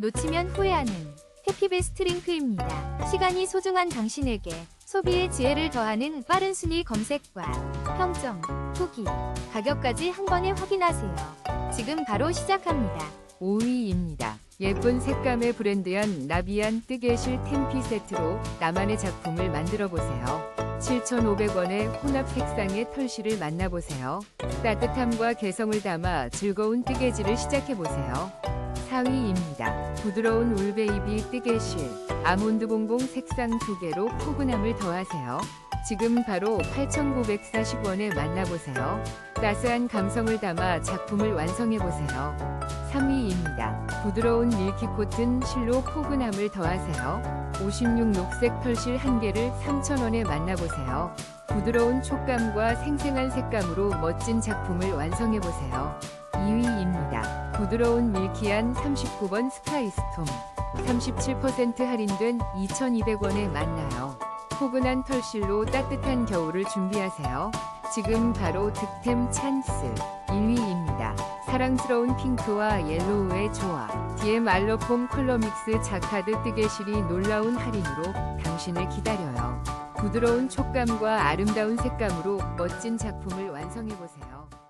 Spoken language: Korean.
놓치면 후회하는 해피베스트 링크입니다. 시간이 소중한 당신에게 소비의 지혜를 더하는 빠른 순위 검색과 평점, 후기, 가격까지 한 번에 확인하세요. 지금 바로 시작합니다. 5위입니다. 예쁜 색감의 브랜드한 나비안 뜨개실 템피 세트로 나만의 작품을 만들어 보세요. 7,500원의 혼합 색상의 털실을 만나보세요. 따뜻함과 개성을 담아 즐거운 뜨개질을 시작해 보세요. 4위입니다. 부드러운 울베이비 뜨개실 아몬드 봉봉 색상 두 개로 포근함을 더하세요. 지금 바로 8,940원에 만나보세요. 따스한 감성을 담아 작품을 완성해 보세요. 3위입니다. 부드러운 밀키 코튼 실로 포근함을 더하세요. 56 녹색 털실 한 개를 3,000원에 만나보세요. 부드러운 촉감과 생생한 색감으로 멋진 작품을 완성해 보세요. 2위입니다. 부드러운 밀키한 39번 스카이스톰 37% 할인된 2,200원에 만나요. 포근한 털실로 따뜻한 겨울을 준비하세요. 지금 바로 득템 찬스 1위입니다. 사랑스러운 핑크와 옐로우의 조화 DM 알러폼 컬러 믹스 자카드 뜨개실이 놀라운 할인으로 당신을 기다려요. 부드러운 촉감과 아름다운 색감으로 멋진 작품을 완성해보세요.